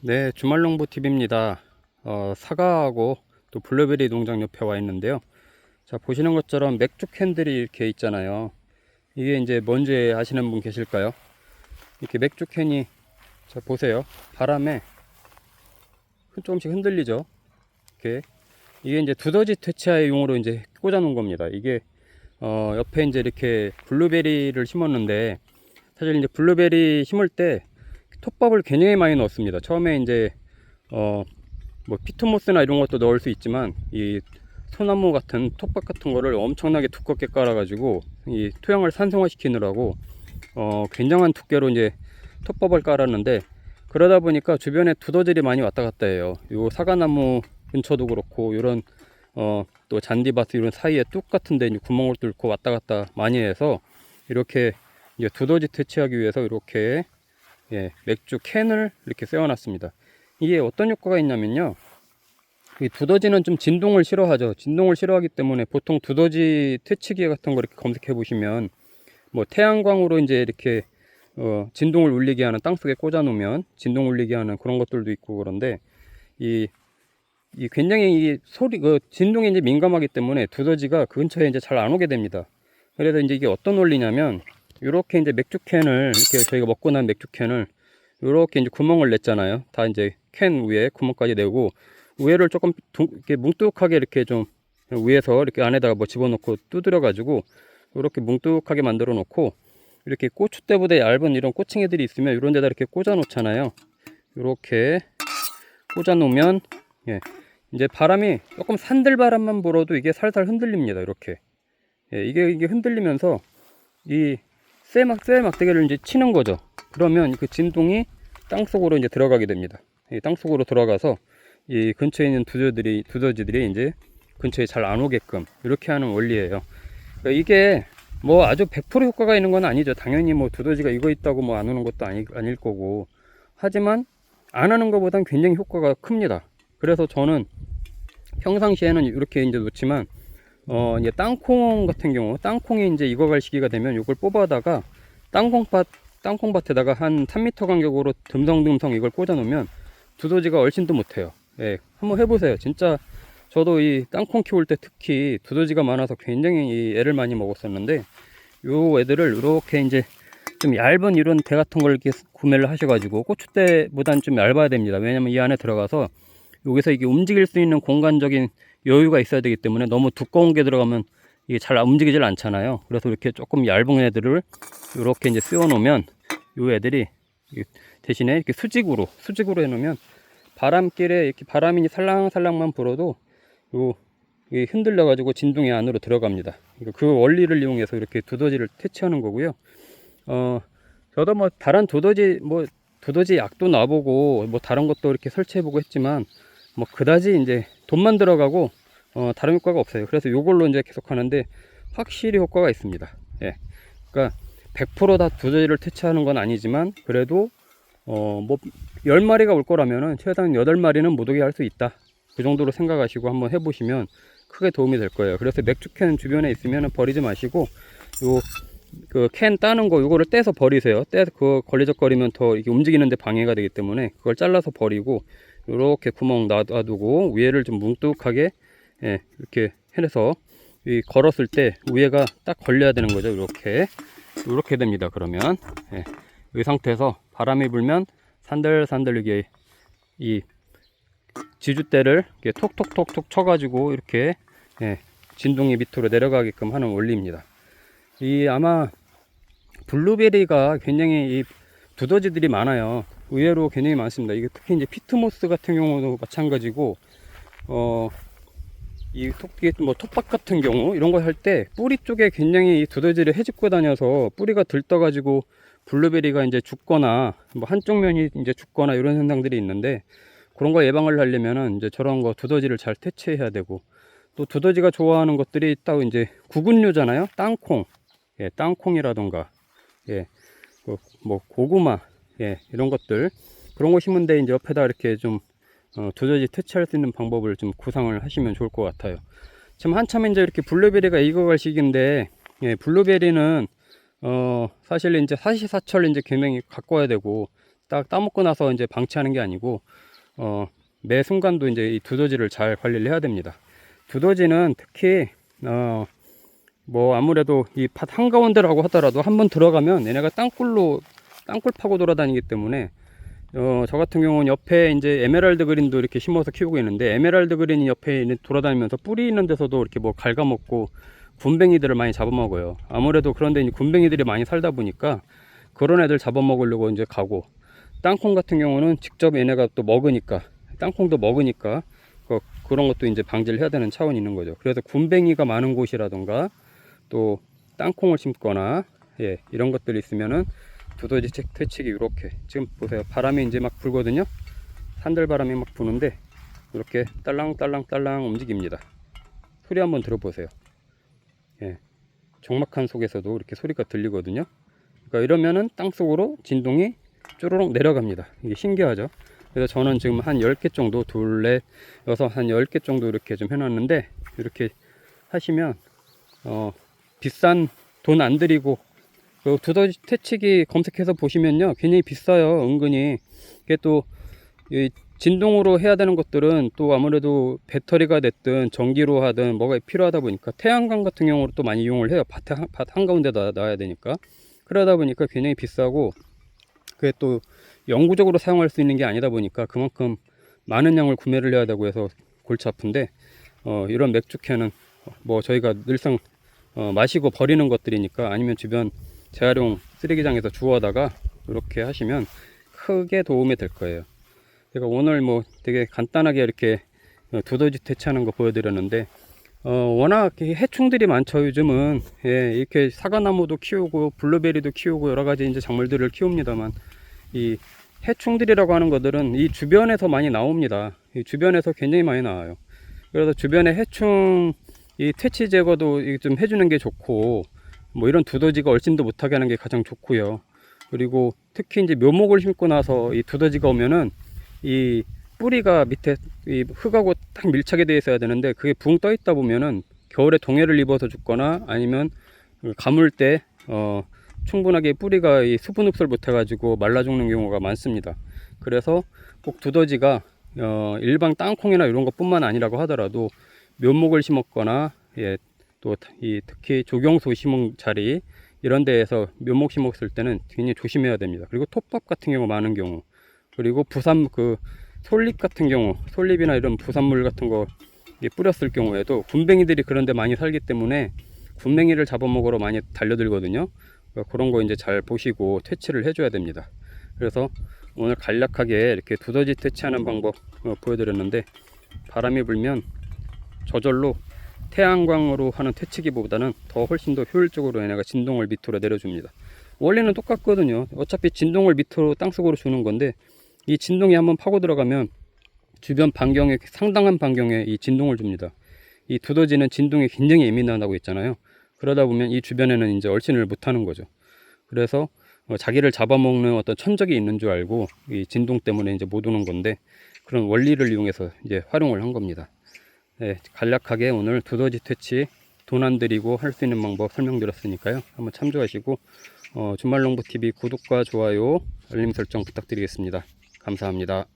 네, 주말농부 TV입니다. 어, 사과하고 또 블루베리 농장 옆에 와 있는데요. 자, 보시는 것처럼 맥주 캔들이 이렇게 있잖아요. 이게 이제 뭔지 아시는 분 계실까요? 이렇게 맥주 캔이 자, 보세요. 바람에 조금씩 흔들리죠. 이렇게 이게 이제 두더지 퇴치하의 용으로 이제 꽂아 놓은 겁니다. 이게 어, 옆에 이제 이렇게 블루베리를 심었는데 사실 이제 블루베리 심을 때 톱밥을 굉장히 많이 넣었습니다. 처음에 이제 어 뭐 피토모스나 이런 것도 넣을 수 있지만 이 소나무 같은 톱밥 같은 거를 엄청나게 두껍게 깔아가지고 이 토양을 산성화시키느라고 어 굉장한 두께로 이제 톱밥을 깔았는데 그러다 보니까 주변에 두더지들이 많이 왔다 갔다 해요. 요 사과나무 근처도 그렇고 이런 어 또 잔디밭 이런 사이에 뚝 같은데 구멍을 뚫고 왔다 갔다 많이 해서 이렇게 두더지 퇴치하기 위해서 이렇게 예, 맥주 캔을 이렇게 세워놨습니다. 이게 어떤 효과가 있냐면요. 이 두더지는 좀 진동을 싫어하죠. 진동을 싫어하기 때문에 보통 두더지 퇴치기 같은 거 이렇게 검색해 보시면 뭐 태양광으로 이제 이렇게 어, 진동을 울리게 하는 땅 속에 꽂아 놓으면 진동 울리게 하는 그런 것들도 있고 그런데 이, 이 굉장히 이 소리 그 진동에 이제 민감하기 때문에 두더지가 그 근처에 이제 잘 안 오게 됩니다. 그래서 이제 이게 어떤 원리냐면 이렇게 이제 맥주 캔을 이렇게 저희가 먹고 난 맥주 캔을 이렇게 이제 구멍을 냈잖아요. 다 이제 캔 위에 구멍까지 내고 위에를 조금 둥- 이렇게 뭉뚝하게 이렇게 좀 위에서 이렇게 안에다가 뭐 집어넣고 두드려 가지고 이렇게 뭉뚝하게 만들어 놓고 이렇게 고추대보다 얇은 이런 꼬챙이들이 있으면 이런 데다 이렇게 꽂아 놓잖아요. 이렇게 꽂아 놓으면 예. 이제 바람이 조금 산들바람만 불어도 이게 살살 흔들립니다. 이렇게. 예, 이게 이게 흔들리면서 이 쇠막 쇠 막대기를 이제 치는 거죠. 그러면 그 진동이 땅 속으로 이제 들어가게 됩니다. 이땅 속으로 들어가서 이 근처에 있는 두더지들이 두더지들이 이제 근처에 잘 안 오게끔 이렇게 하는 원리예요. 그러니까 이게 뭐 아주 100% 효과가 있는 건 아니죠. 당연히 뭐 두더지가 이거 있다고 뭐 안 오는 것도 아니, 아닐 거고. 하지만 안 하는 것보단 굉장히 효과가 큽니다. 그래서 저는 평상시에는 이렇게 이제 놓지만 어 이제 땅콩 같은 경우 땅콩이 이제 익어갈 시기가 되면 이걸 뽑아다가 땅콩밭 땅콩밭에다가 한 3m 간격으로 듬성듬성 이걸 꽂아 놓으면 두더지가 얼씬도 못해요. 예, 한번 해보세요. 진짜 저도 이 땅콩 키울 때 특히 두더지가 많아서 굉장히 이 애를 많이 먹었었는데 요 애들을 이렇게 이제 좀 얇은 이런 대 같은 걸 이렇게 구매를 하셔가지고 고추대보다는 좀 얇아야 됩니다. 왜냐면 이 안에 들어가서 여기서 이게 움직일 수 있는 공간적인 여유가 있어야 되기 때문에 너무 두꺼운 게 들어가면 이게 잘 움직이질 않잖아요. 그래서 이렇게 조금 얇은 애들을 이렇게 이제 씌워 놓으면 요 애들이 이 대신에 이렇게 수직으로 수직으로 해 놓으면 바람길에 이렇게 바람이 살랑살랑만 불어도 요 흔들려 가지고 진동이 안으로 들어갑니다. 이거 그 원리를 이용해서 이렇게 두더지를 퇴치하는 거고요. 어 저도 뭐 다른 두더지 뭐 두더지 약도 놔보고 뭐 다른 것도 이렇게 설치해보고 했지만 뭐 그다지 이제 돈만 들어가고 어 다른 효과가 없어요. 그래서 요걸로 이제 계속 하는데 확실히 효과가 있습니다. 예. 그러니까 100%다 두더지를 퇴치하는 건 아니지만 그래도 어 뭐 10마리가 올 거라면은 최소한 8마리는 못 오게 할 수 있다. 그 정도로 생각하시고 한번 해 보시면 크게 도움이 될 거예요. 그래서 맥주캔 주변에 있으면 버리지 마시고 요 그 캔 따는 거 요거를 떼서 버리세요. 떼서 그거 걸리적거리면 더 이게 움직이는데 방해가 되기 때문에 그걸 잘라서 버리고 요렇게 구멍 놔두고 위에를 좀 뭉뚝하게 예, 이렇게 해서 이 걸었을 때 위에가 딱 걸려야 되는 거죠. 이렇게 이렇게 됩니다. 그러면 예, 이 상태에서 바람이 불면 산들산들 이게 이 지주대를 이렇게 톡톡톡톡 쳐가지고 이렇게 예, 진동이 밑으로 내려가게끔 하는 원리입니다. 이 아마 블루베리가 굉장히 이 두더지들이 많아요. 의외로 굉장히 많습니다. 이게 특히 이제 피트모스 같은 경우도 마찬가지고 어. 이 토끼 뭐 톱밥 같은 경우 이런 거할때 뿌리 쪽에 굉장히 이 두더지를 헤집고 다녀서 뿌리가 들떠가지고 블루베리가 이제 죽거나 뭐 한쪽 면이 이제 죽거나 이런 현상들이 있는데 그런 거 예방을 하려면은 이제 저런 거 두더지를 잘 퇴치해야 되고 또 두더지가 좋아하는 것들이 딱 이제 구근류잖아요. 땅콩, 예, 땅콩이라던가, 예, 그뭐 고구마, 예, 이런 것들. 그런 거 심은데 이제 옆에다 이렇게 좀 어, 두더지 퇴치할 수 있는 방법을 좀 구상을 하시면 좋을 것 같아요. 지금 한참 이제 이렇게 블루베리가 익어갈 시기인데, 예, 블루베리는 어, 사실 이제 사시사철 이제 굉장히 가꿔야 되고 딱 따먹고 나서 이제 방치하는 게 아니고 어, 매 순간도 이제 이 두더지를 잘 관리를 해야 됩니다. 두더지는 특히 어, 뭐 아무래도 이 밭 한가운데라고 하더라도 한번 들어가면 얘네가 땅굴로 땅굴 파고 돌아다니기 때문에 어, 저 같은 경우는 옆에 이제 에메랄드 그린도 이렇게 심어서 키우고 있는데 에메랄드 그린이 옆에 돌아다니면서 뿌리 있는 데서도 이렇게 뭐 갉아먹고 군뱅이들을 많이 잡아먹어요. 아무래도 그런데 이제 군뱅이들이 많이 살다 보니까 그런 애들 잡아먹으려고 이제 가고 땅콩 같은 경우는 직접 얘네가 또 먹으니까 땅콩도 먹으니까 그, 그런 것도 이제 방지를 해야 되는 차원이 있는 거죠. 그래서 군뱅이가 많은 곳이라던가 또 땅콩을 심거나 예, 이런 것들이 있으면은 두더지 책 퇴치기 이렇게. 지금 보세요. 바람이 이제 막 불거든요. 산들 바람이 막 부는데 이렇게 딸랑딸랑 딸랑 움직입니다. 소리 한번 들어보세요. 예. 적막한 속에서도 이렇게 소리가 들리거든요. 그러니까 이러면은 땅 속으로 진동이 쪼르륵 내려갑니다. 이게 신기하죠? 그래서 저는 지금 한 10개 정도 둘넷 여섯 한 10개 정도 이렇게 좀 해놨는데 이렇게 하시면 어 비싼 돈 안 들이고 그 두더지 퇴치기 검색해서 보시면요 굉장히 비싸요 은근히. 이게 또이 진동으로 해야 되는 것들은 또 아무래도 배터리가 됐든 전기로 하든 뭐가 필요하다 보니까 태양광 같은 경우로 또 많이 이용을 해요. 밭, 한- 밭 한가운데다 놔야 되니까. 그러다 보니까 굉장히 비싸고 그게 또 영구적으로 사용할 수 있는 게 아니다 보니까 그만큼 많은 양을 구매를 해야 되고 해서 골치 아픈데 어, 이런 맥주캔은 뭐 저희가 늘상 어, 마시고 버리는 것들이니까 아니면 주변 재활용 쓰레기장에서 주워다가 이렇게 하시면 크게 도움이 될 거예요. 제가 오늘 뭐 되게 간단하게 이렇게 어, 두더지 퇴치하는 거 보여드렸는데 어, 워낙 이 해충들이 많죠 요즘은 예, 이렇게 사과나무도 키우고 블루베리도 키우고 여러 가지 이제 작물들을 키웁니다만 이 해충들이라고 하는 것들은 이 주변에서 많이 나옵니다. 이 주변에서 굉장히 많이 나와요. 그래서 주변에 해충 이 퇴치 제거도 이좀 해주는 게 좋고 뭐 이런 두더지가 얼씬도 못하게 하는 게 가장 좋고요. 그리고 특히 이제 묘목을 심고 나서 이 두더지가 오면은 이 뿌리가 밑에 이 흙하고 딱 밀착이 되어 있어야 되는데 그게 붕 떠 있다 보면은 겨울에 동해를 입어서 죽거나 아니면 가물 때 어, 충분하게 뿌리가 이 수분 흡수를 못 해 가지고 말라 죽는 경우가 많습니다. 그래서 꼭 두더지가 어, 일반 땅콩이나 이런 것뿐만 아니라고 하더라도 묘목을 심었거나 예, 또 이 특히 조경소 심은 자리 이런 데에서 묘목 심었을 때는 굉장히 조심해야 됩니다. 그리고 톱밥 같은 경우 많은 경우 그리고 부산 그 솔잎 같은 경우 솔잎이나 이런 부산물 같은 거 뿌렸을 경우에도 군뱅이들이 그런 데 많이 살기 때문에 군뱅이를 잡아먹으러 많이 달려들거든요. 그러니까 그런 거 이제 잘 보시고 퇴치를 해줘야 됩니다. 그래서 오늘 간략하게 이렇게 두더지 퇴치하는 방법 어, 보여드렸는데 바람이 불면 저절로 태양광으로 하는 퇴치기보다는 더 훨씬 더 효율적으로 얘네가 진동을 밑으로 내려줍니다. 원리는 똑같거든요. 어차피 진동을 밑으로 땅속으로 주는 건데 이 진동이 한번 파고 들어가면 주변 반경에 상당한 반경에 이 진동을 줍니다. 이 두더지는 진동에 굉장히 예민하다고 했잖아요. 그러다 보면 이 주변에는 이제 얼씬을 못하는 거죠. 그래서 어, 자기를 잡아먹는 어떤 천적이 있는 줄 알고 이 진동 때문에 이제 못 오는 건데 그런 원리를 이용해서 이제 활용을 한 겁니다. 네, 간략하게 오늘 두더지 퇴치 돈안 들이고 할 수 있는 방법 설명드렸으니까요. 한번 참조하시고 어, 주말농부TV 구독과 좋아요 알림 설정 부탁드리겠습니다. 감사합니다.